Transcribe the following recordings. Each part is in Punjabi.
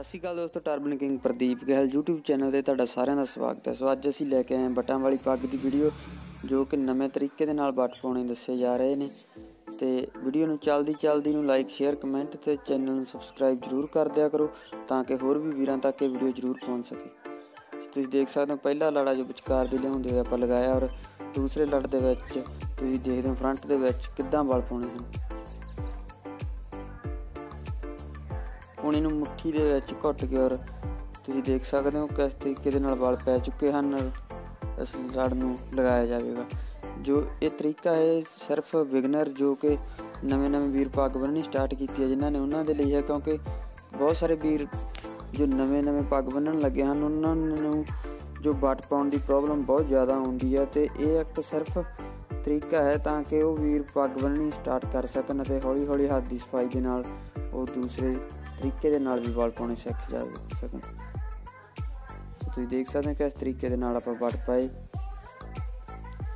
ਸਤਿ ਸ਼੍ਰੀ ਅਕਾਲ ਦੋਸਤੋ turban king Pradeep Gahil YouTube channel ਤੇ ਤੁਹਾਡਾ ਸਾਰਿਆਂ ਦਾ ਸਵਾਗਤ ਹੈ। ਸੋ ਅੱਜ ਅਸੀਂ ਲੈ ਕੇ ਆਏ ਹਾਂ ਬਟਾਂ ਵਾਲੀ ਪੱਗ ਦੀ ਵੀਡੀਓ ਜੋ ਕਿ ਨਵੇਂ ਤਰੀਕੇ ਦੇ ਨਾਲ ਬੱਟ ਪਾਉਣੇ ਦੱਸੇ ਜਾ ਰਹੇ ਨੇ। ਤੇ ਵੀਡੀਓ ਨੂੰ ਚਲਦੀ ਚਲਦੀ ਨੂੰ ਲਾਈਕ ਸ਼ੇਅਰ ਕਮੈਂਟ ਤੇ ਚੈਨਲ ਨੂੰ ਸਬਸਕ੍ਰਾਈਬ ਜਰੂਰ ਕਰ ਦਿਆ ਕਰੋ, ਤਾਂ ਕਿ ਹੋਰ ਵੀ ਵੀਰਾਂ ਤੱਕ ਇਹ ਵੀਡੀਓ ਜਰੂਰ ਪਹੁੰਚ ਸਕੇ। ਤੁਸੀਂ ਦੇਖ ਸਕਦੇ ਹੋ, ਪਹਿਲਾ ਲੜਾ ਜੋ ਵਿਚਕਾਰ ਦੇ ਲਿਆਉਂਦੇ ਹੋਏ ਆਪਾਂ ਲਗਾਇਆ ਔਰ ਦੂਸਰੇ ਲੜ ਦੇ ਵਿੱਚ ਤੁਸੀਂ ਦੇਖਦੇ ਹੋ ਫਰੰਟ ਦੇ ਵਿੱਚ ਕਿੱਦਾਂ ਬਲ ਪਾਉਣੇ ਹਨ ਹੁਣ ਇਹਨੂੰ ਮੁੱਠੀ ਦੇ ਵਿੱਚ ਘੁੱਟ ਕੇ ਔਰ ਤੁਸੀਂ ਦੇਖ ਸਕਦੇ ਹੋ ਕਿਸ ਤਰੀਕੇ ਦੇ ਨਾਲ ਵਾਲ ਪੈ ਚੁੱਕੇ ਹਨ ਇਸ ਲੜ ਨੂੰ ਲਗਾਇਆ ਜਾਵੇਗਾ। ਜੋ ਇਹ ਤਰੀਕਾ ਹੈ, ਸਿਰਫ ਬਿਗਨਰ ਜੋ ਕਿ ਨਵੇਂ ਨਵੇਂ ਵੀਰ ਪੱਗ ਬੰਨਣੀ ਸਟਾਰਟ ਕੀਤੀ ਹੈ, ਜਿਨ੍ਹਾਂ ਨੇ ਉਹਨਾਂ ਦੇ ਲਈ ਹੈ, ਕਿਉਂਕਿ ਬਹੁਤ ਸਾਰੇ ਵੀਰ ਜੋ ਨਵੇਂ ਨਵੇਂ ਪੱਗ ਬੰਨਣ ਲੱਗੇ ਹਨ, ਉਹਨਾਂ ਨੂੰ ਜੋ ਬੱਟ ਪਾਉਣ ਦੀ ਪ੍ਰੋਬਲਮ ਬਹੁਤ ਜ਼ਿਆਦਾ ਆਉਂਦੀ ਹੈ ਤੇ ਇਹ ਇੱਕ ਸਿਰਫ ਤਰੀਕਾ ਹੈ ਤਾਂ ਕਿ ਉਹ ਵੀਰ ਪੱਗ ਬੰਨਣੀ ਸਟਾਰਟ ਕਰ ਸਕਣ ਅਤੇ ਹੌਲੀ ਹੌਲੀ ਹੱਥ ਦੀ ਸਫ਼ਾਈ ਦੇ ਨਾਲ ਉਹ ਦੂਸਰੇ ਤਰੀਕੇ ਦੇ ਨਾਲ ਵੀ ਵਾਲ ਪਾਉਣੇ ਸਿੱਖ ਜਾ ਸਕਣ। ਤੁਸੀਂ ਦੇਖ ਸਕਦੇ ਹੋ ਕਿ ਇਸ ਤਰੀਕੇ ਦੇ ਨਾਲ ਆਪਾਂ ਵੜ ਪਾਏ।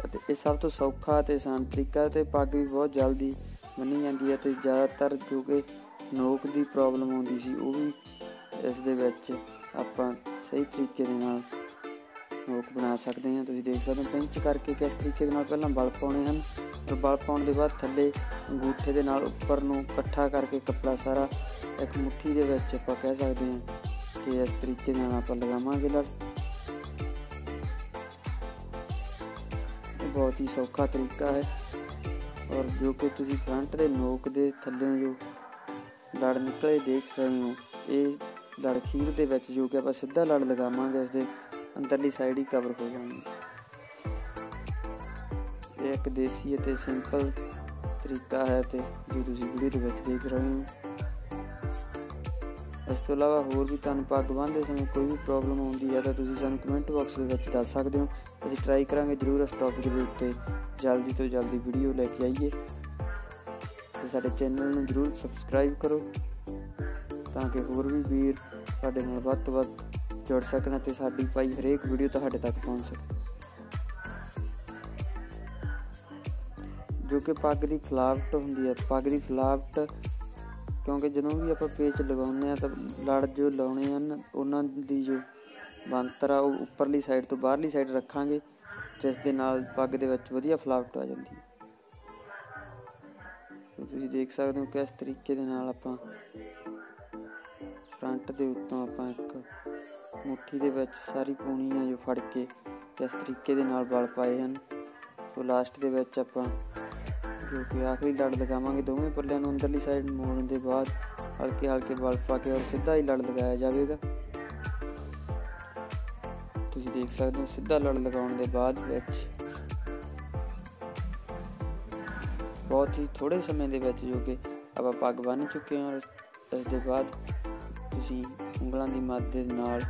ਅਤੇ ਇਹ ਸਭ ਤੋਂ ਸੌਖਾ ਤੇ ਆਸਾਨ ਤਰੀਕਾ ਤੇ ਪੱਗ ਵੀ ਬਹੁਤ ਜਲਦੀ ਬੰਨੀ ਜਾਂਦੀ ਹੈ ਤੇ ਜ਼ਿਆਦਾਤਰ ਜੋ ਕਿ ਨੋਕ ਦੀ ਪ੍ਰੋਬਲਮ ਆਉਂਦੀ ਸੀ, ਉਹ ਵੀ ਇਸ ਦੇ ਵਿੱਚ ਆਪਾਂ ਸਹੀ ਤਰੀਕੇ ਦੇ ਨਾਲ ਨੋਕ ਬਣਾ ਸਕਦੇ ਹਾਂ, ਤੁਸੀਂ ਦੇਖ ਸਕਦੇ ਹੋ, ਪਿੰਚ ਕਰਕੇ ਕਿਸ ਤਰੀਕੇ ਦੇ ਨਾਲ ਪਹਿਲਾਂ ਬਲ ਪਾਉਣੇ ਹਨ ਤੇ ਬਲ ਪਾਉਣ ਦੇ ਬਾਅਦ ਥੱਲੇ ਅੰਗੂਠੇ ਦੇ ਨਾਲ ਉੱਪਰ ਨੂੰ ਇਕੱਠਾ ਕਰਕੇ ਕੱਪੜਾ ਸਾਰਾ ਇੱਕ ਮੁੱਠੀ ਦੇ ਵਿੱਚ ਆਪਾਂ ਕਹਿ ਸਕਦੇ ਹਾਂ ਕਿ ਇਸ ਤਰੀਕੇ ਨਾਲ ਆਪਾਂ ਲਗਾਵਾਂਗੇ ਲੜ। ਬਹੁਤ ਹੀ ਸੌਖਾ ਤਰੀਕਾ ਹੈ ਔਰ ਜੋ ਕਿ ਤੁਸੀਂ ਫਰੰਟ ਦੇ ਨੋਕ ਦੇ ਥੱਲੇ ਜੋ ਲੜ ਨਿਕਲੇ ਦੇਖ ਰਹੇ ਹੋ, ਇਹ ਲੜ ਖੀਰ ਦੇ ਵਿੱਚ ਜੋ ਕਿ ਆਪਾਂ ਸਿੱਧਾ ਲੜ ਲਗਾਵਾਂਗੇ ਉਸ ਦੇ ਅੰਦਰਲੀ ਸਾਈਡ ਹੀ ਕਵਰ ਹੋ ਜਾਣੀ ਇਹ ਇੱਕ ਦੇਸੀ ਅਤੇ ਸਿੰਪਲ ਤਰੀਕਾ ਹੈ ਤੇ ਜੋ ਤੁਸੀਂ ਵੀਡੀਓ ਦੇ ਵਿੱਚ ਦੇਖ ਰਹੇ ਹੋ। ਇਸ ਤੋਂ ਇਲਾਵਾ ਹੋਰ ਵੀ ਤੁਹਾਨੂੰ ਪੱਗ ਬੰਨ੍ਹਦੇ ਸਮੇਂ ਕੋਈ ਵੀ ਪ੍ਰੋਬਲਮ ਆਉਂਦੀ ਹੈ ਤਾਂ ਤੁਸੀਂ ਸਾਨੂੰ ਕਮੈਂਟ ਬਾਕਸ ਦੇ ਵਿੱਚ ਦੱਸ ਸਕਦੇ ਹੋ। ਅਸੀਂ ਟਰਾਈ ਕਰਾਂਗੇ ਜ਼ਰੂਰ ਇਸ ਟੌਪਿਕ ਦੇ ਉੱਤੇ। ਜਲਦੀ ਤੋਂ ਜਲਦੀ ਵੀਡੀਓ ਲੈ ਕੇ ਆਈਏ। ਤੇ ਸਾਡੇ ਚੈਨਲ ਨੂੰ ਜ਼ਰੂਰ ਸਬਸਕ੍ਰਾਈਬ ਕਰੋ ਤਾਂ ਕਿ ਹੋਰ ਵੀ ਵੀਰ ਸਾਡੇ ਨਾਲ ਵੱਧ ਤੋਂ ਵੱਧ ਜੁੜ ਸਕਣ ਅਤੇ ਸਾਡੀ ਪਾਈ ਹਰੇਕ ਵੀਡੀਓ ਤੁਹਾਡੇ ਤੱਕ ਪਹੁੰਚ ਸਕੇ। ਜੋ ਕਿ ਪੱਗ ਦੀ ਫਲਾਵਟ ਹੁੰਦੀ ਹੈ। ਪੱਗ ਦੀ ਫਲਾਵਟ ਕਿਉਂਕਿ ਜਦੋਂ ਵੀ ਆਪਾਂ ਪੇਚ ਲਗਾਉਂਦੇ ਆ ਤਾਂ ਲੜ ਜੋ ਲਾਉਣੇ ਹਨ, ਉਹਨਾਂ ਦੀ ਜੋ ਬੰਤਰ ਆ, ਉਹ ਉੱਪਰਲੀ ਸਾਈਡ ਤੋਂ ਬਾਹਰਲੀ ਸਾਈਡ ਰੱਖਾਂਗੇ, ਜਿਸ ਦੇ ਨਾਲ ਪੱਗ ਦੇ ਵਿੱਚ ਵਧੀਆ ਫਲਾਵਟ ਆ ਜਾਂਦੀ ਹੈ। ਤੁਸੀਂ ਦੇਖ ਸਕਦੇ ਹੋ ਕਿਸ ਤਰੀਕੇ ਦੇ ਨਾਲ ਆਪਾਂ ਫਰੰਟ ਦੇ ਉੱਤੋਂ ਆਪਾਂ ਇੱਕ ਮੁੱਠੀ ਦੇ ਵਿੱਚ ਸਾਰੀ ਪੂਣੀ ਆ ਜੋ ਫੜ ਕੇ ਕਿਸ ਤਰੀਕੇ ਦੇ ਨਾਲ ਬਲ ਪਾਏ ਹਨ। ਸੋ ਲਾਸਟ ਦੇ ਵਿੱਚ ਆਪਾਂ ਜੋ ਕਿ ਆਖਰੀ ਲੜ ਲਗਾਵਾਂਗੇ, ਦੋਵੇਂ ਪੱਲਿਆਂ ਨੂੰ ਅੰਦਰਲੀ ਸਾਈਡ ਮੋੜਨ ਦੇ ਬਾਅਦ ਹਲਕੇ ਹਲਕੇ ਬਲ ਪਾ ਕੇ ਔਰ ਸਿੱਧਾ ਹੀ ਲੜ ਲਗਾਇਆ ਜਾਵੇਗਾ। ਤੁਸੀਂ ਦੇਖ ਸਕਦੇ ਹੋ ਸਿੱਧਾ ਲੜ ਲਗਾਉਣ ਦੇ ਬਾਅਦ ਵਿੱਚ ਬਹੁਤ ਹੀ ਥੋੜੇ ਸਮੇਂ ਦੇ ਵਿੱਚ ਜੋ ਕਿ ਆਪਾਂ ਪੱਗ ਬੰਨ ਚੁੱਕੇ ਹਾਂ ਔਰ ਇਸ ਦੇ ਬਾਅਦ ਤੁਸੀਂ ਉਂਗਲਾਂ ਦੀ ਮਦਦ ਨਾਲ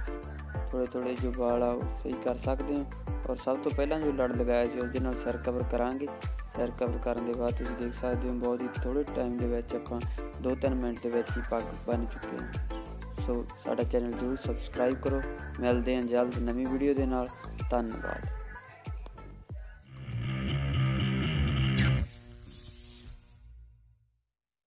ਥੋੜੇ ਥੋੜੇ ਜੋ ਵਾਲ ਆ, ਉਹ ਸਹੀ ਕਰ ਸਕਦੇ ਹੋ। ਔਰ ਸਭ ਤੋਂ ਪਹਿਲਾਂ ਜੋ ਲੜ ਲਗਾਇਆ ਸੀ, ਉਹਦੇ ਨਾਲ ਸਿਰ ਕਵਰ ਕਰਾਂਗੇ। ਸਿਰ ਕਵਰ ਕਰਨ ਦੇ ਬਾਅਦ ਤੁਸੀਂ ਦੇਖ ਸਕਦੇ ਹੋ, ਬਹੁਤ ਹੀ ਥੋੜੇ ਟਾਈਮ ਦੇ ਵਿੱਚ ਆਪਾਂ 2-3 ਮਿੰਟ ਦੇ ਵਿੱਚ ਹੀ ਪੱਗ ਬਣ ਚੁੱਕੇ ਹਾਂ। ਸੋ ਸਾਡਾ ਚੈਨਲ ਜ਼ਰੂਰ ਸਬਸਕ੍ਰਾਈਬ ਕਰੋ। ਮਿਲਦੇ ਹਾਂ ਜਲਦ ਨਵੀਂ ਵੀਡੀਓ ਦੇ ਨਾਲ। ਧੰਨਵਾਦ।